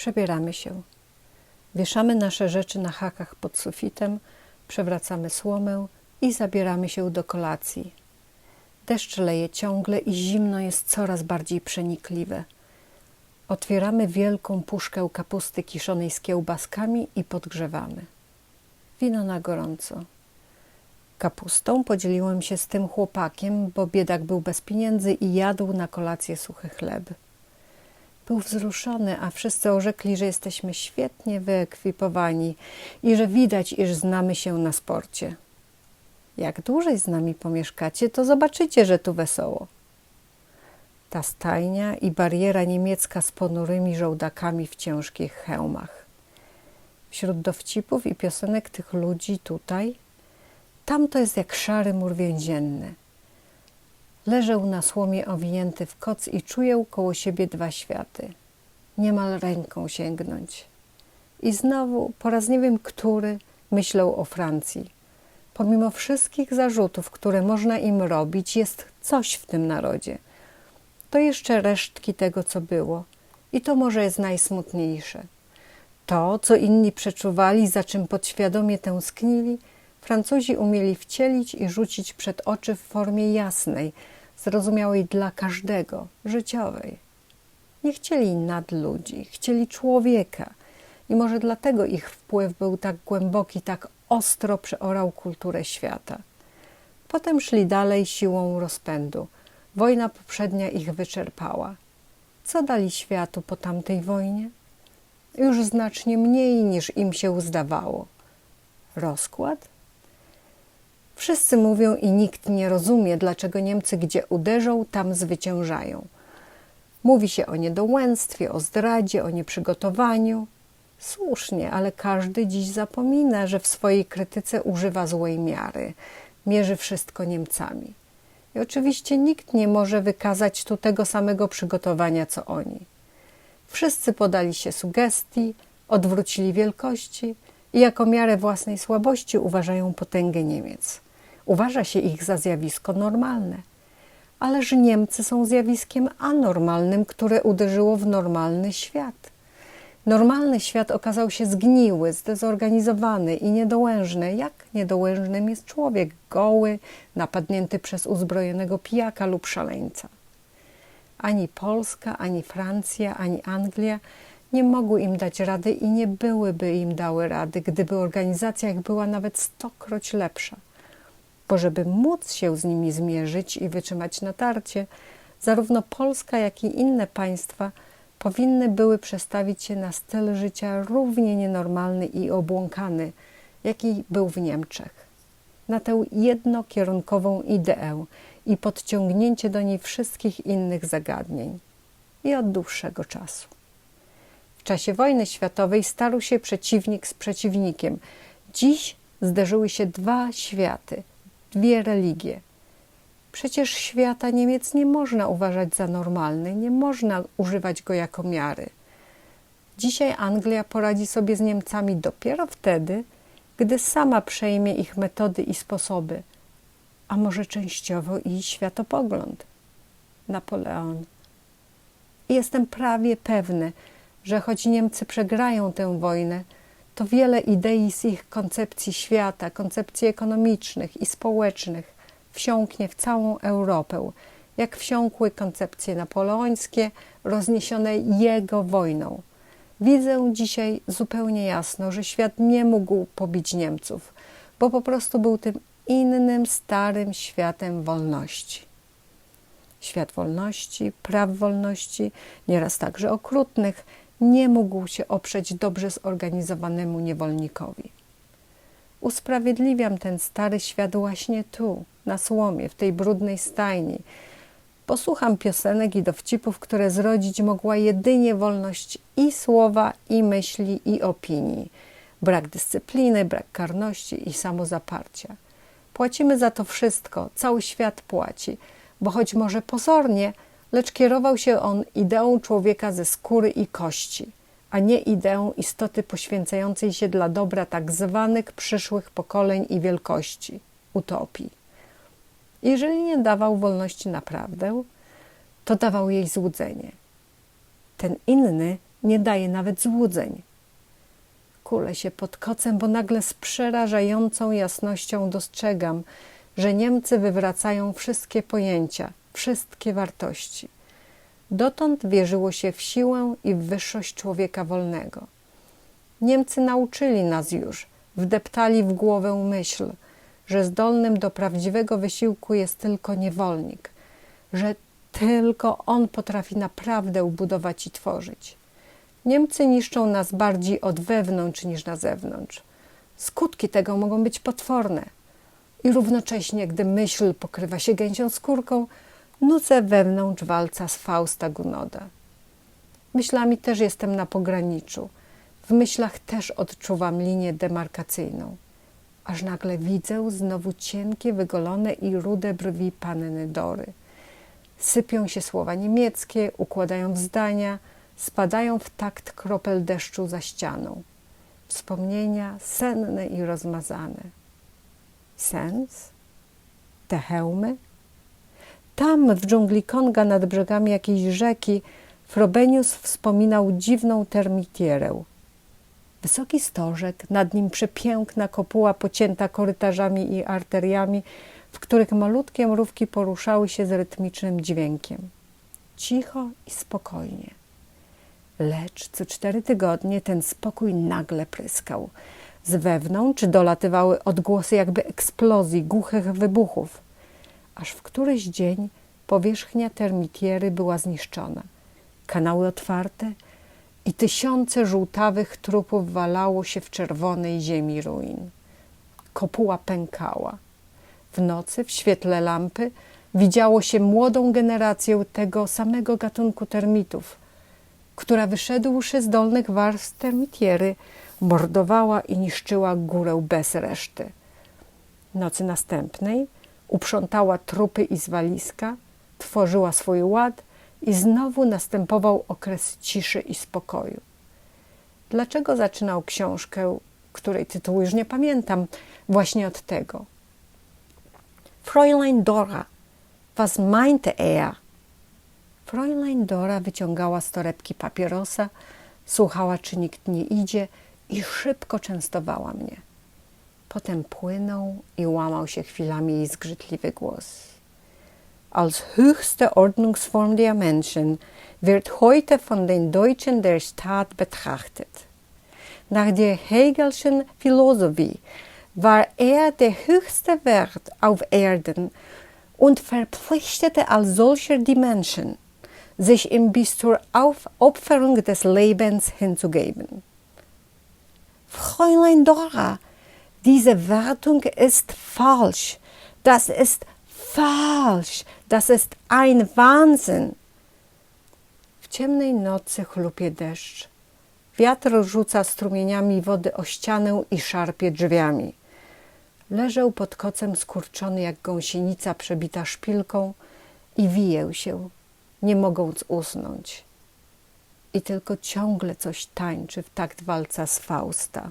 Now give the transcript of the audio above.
Przebieramy się. Wieszamy nasze rzeczy na hakach pod sufitem, przewracamy słomę i zabieramy się do kolacji. Deszcz leje ciągle i zimno jest coraz bardziej przenikliwe. Otwieramy wielką puszkę kapusty kiszonej z kiełbaskami i podgrzewamy. Wino na gorąco. Kapustą podzieliłem się z tym chłopakiem, bo biedak był bez pieniędzy i jadł na kolację suchy chleb. Był wzruszony, a wszyscy orzekli, że jesteśmy świetnie wyekwipowani i że widać, iż znamy się na sporcie. Jak dłużej z nami pomieszkacie, to zobaczycie, że tu wesoło. Ta stajnia i bariera niemiecka z ponurymi żołdakami w ciężkich hełmach. Wśród dowcipów i piosenek tych ludzi tutaj, tam to jest jak szary mur więzienny. Leżę na słomie owinięty w koc i czuję koło siebie dwa światy. Niemal ręką sięgnąć. I znowu, po raz nie wiem który, myślę o Francji. Pomimo wszystkich zarzutów, które można im robić, jest coś w tym narodzie. To jeszcze resztki tego, co było. I to może jest najsmutniejsze. To, co inni przeczuwali, za czym podświadomie tęsknili, Francuzi umieli wcielić i rzucić przed oczy w formie jasnej, zrozumiałej dla każdego, życiowej. Nie chcieli nadludzi, chcieli człowieka. I może dlatego ich wpływ był tak głęboki, tak ostro przeorał kulturę świata. Potem szli dalej siłą rozpędu. Wojna poprzednia ich wyczerpała. Co dali światu po tamtej wojnie? Już znacznie mniej niż im się zdawało. Rozkład? Wszyscy mówią i nikt nie rozumie, dlaczego Niemcy gdzie uderzą, tam zwyciężają. Mówi się o niedołęstwie, o zdradzie, o nieprzygotowaniu. Słusznie, ale każdy dziś zapomina, że w swojej krytyce używa złej miary, mierzy wszystko Niemcami. I oczywiście nikt nie może wykazać tu tego samego przygotowania co oni. Wszyscy podali się sugestii, odwrócili wielkości i jako miarę własnej słabości uważają potęgę Niemiec. Uważa się ich za zjawisko normalne. Ależ Niemcy są zjawiskiem anormalnym, które uderzyło w normalny świat. Normalny świat okazał się zgniły, zdezorganizowany i niedołężny. Jak niedołężnym jest człowiek goły, napadnięty przez uzbrojonego pijaka lub szaleńca? Ani Polska, ani Francja, ani Anglia nie mogły im dać rady i nie byłyby im dały rady, gdyby organizacja ich była nawet stokroć lepsza. Bo żeby móc się z nimi zmierzyć i wytrzymać natarcie, zarówno Polska, jak i inne państwa powinny były przestawić się na styl życia równie nienormalny i obłąkany, jaki był w Niemczech. Na tę jednokierunkową ideę i podciągnięcie do niej wszystkich innych zagadnień. I od dłuższego czasu. W czasie wojny światowej starł się przeciwnik z przeciwnikiem. Dziś zderzyły się dwa światy, dwie religie. Przecież świata Niemiec nie można uważać za normalny, nie można używać go jako miary. Dzisiaj Anglia poradzi sobie z Niemcami dopiero wtedy, gdy sama przejmie ich metody i sposoby, a może częściowo i światopogląd. Napoleon. Jestem prawie pewny, że choć Niemcy przegrają tę wojnę, to wiele idei z ich koncepcji świata, koncepcji ekonomicznych i społecznych wsiąknie w całą Europę, jak wsiąkły koncepcje napoleońskie, rozniesione jego wojną. Widzę dzisiaj zupełnie jasno, że świat nie mógł pobić Niemców, bo po prostu był tym innym, starym światem wolności. Świat wolności, praw wolności, nieraz także okrutnych, nie mógł się oprzeć dobrze zorganizowanemu niewolnikowi. Usprawiedliwiam ten stary świat właśnie tu, na słomie, w tej brudnej stajni. Posłucham piosenek i dowcipów, które zrodzić mogła jedynie wolność i słowa, i myśli, i opinii. Brak dyscypliny, brak karności i samozaparcia. Płacimy za to wszystko, cały świat płaci, bo choć może pozornie, lecz kierował się on ideą człowieka ze skóry i kości, a nie ideą istoty poświęcającej się dla dobra tak zwanych przyszłych pokoleń i wielkości utopii. Jeżeli nie dawał wolności naprawdę, to dawał jej złudzenie. Ten inny nie daje nawet złudzeń. Kulę się pod kocem, bo nagle z przerażającą jasnością dostrzegam, że Niemcy wywracają wszystkie pojęcia, wszystkie wartości. Dotąd wierzyło się w siłę i w wyższość człowieka wolnego. Niemcy nauczyli nas już, wdeptali w głowę myśl, że zdolnym do prawdziwego wysiłku jest tylko niewolnik, że tylko on potrafi naprawdę ubudować i tworzyć. Niemcy niszczą nas bardziej od wewnątrz niż na zewnątrz. Skutki tego mogą być potworne. I równocześnie, gdy myśl pokrywa się gęsią skórką, nucę wewnątrz walca z Fausta Gunoda. Myślami też jestem na pograniczu. W myślach też odczuwam linię demarkacyjną. Aż nagle widzę znowu cienkie, wygolone i rude brwi panny Dory. Sypią się słowa niemieckie, układają zdania, spadają w takt kropel deszczu za ścianą. Wspomnienia senne i rozmazane. Sens? Te hełmy? Tam, w dżungli Konga, nad brzegami jakiejś rzeki, Frobenius wspominał dziwną termitierę. Wysoki stożek, nad nim przepiękna kopuła pocięta korytarzami i arteriami, w których malutkie mrówki poruszały się z rytmicznym dźwiękiem. Cicho i spokojnie. Lecz co cztery tygodnie ten spokój nagle pryskał. Z wewnątrz dolatywały odgłosy jakby eksplozji, głuchych wybuchów. Aż w któryś dzień powierzchnia termitiery była zniszczona. Kanały otwarte i tysiące żółtawych trupów walało się w czerwonej ziemi ruin. Kopuła pękała. W nocy, w świetle lampy, widziało się młodą generację tego samego gatunku termitów, która wyszedłszy z dolnych warstw termitiery, mordowała i niszczyła górę bez reszty. Nocy następnej uprzątała trupy i zwaliska, tworzyła swój ład i znowu następował okres ciszy i spokoju. Dlaczego zaczynał książkę, której tytułu już nie pamiętam, właśnie od tego? Fräulein Dora, was meinte er? Fräulein Dora wyciągała z torebki papierosa, słuchała, czy nikt nie idzie i szybko częstowała mnie. Potem płynął i łamał się chwilami jej zgrzytliwy głos. Als höchste Ordnungsform der Menschen wird heute von den Deutschen der Staat betrachtet. Nach der Hegelschen Philosophie war er der höchste Wert auf Erden und verpflichtete als solcher die Menschen, sich ihm bis zur Aufopferung des Lebens hinzugeben. Fräulein Dora, diese Wertung ist falsch. Das ist falsch. Das ist ein Wahnsinn. W ciemnej nocy chlupie deszcz. Wiatr rzuca strumieniami wody o ścianę i szarpie drzwiami. Leżał pod kocem skurczony jak gąsienica przebita szpilką i wijeł się, nie mogąc usnąć. I tylko ciągle coś tańczy w takt walca z Fausta.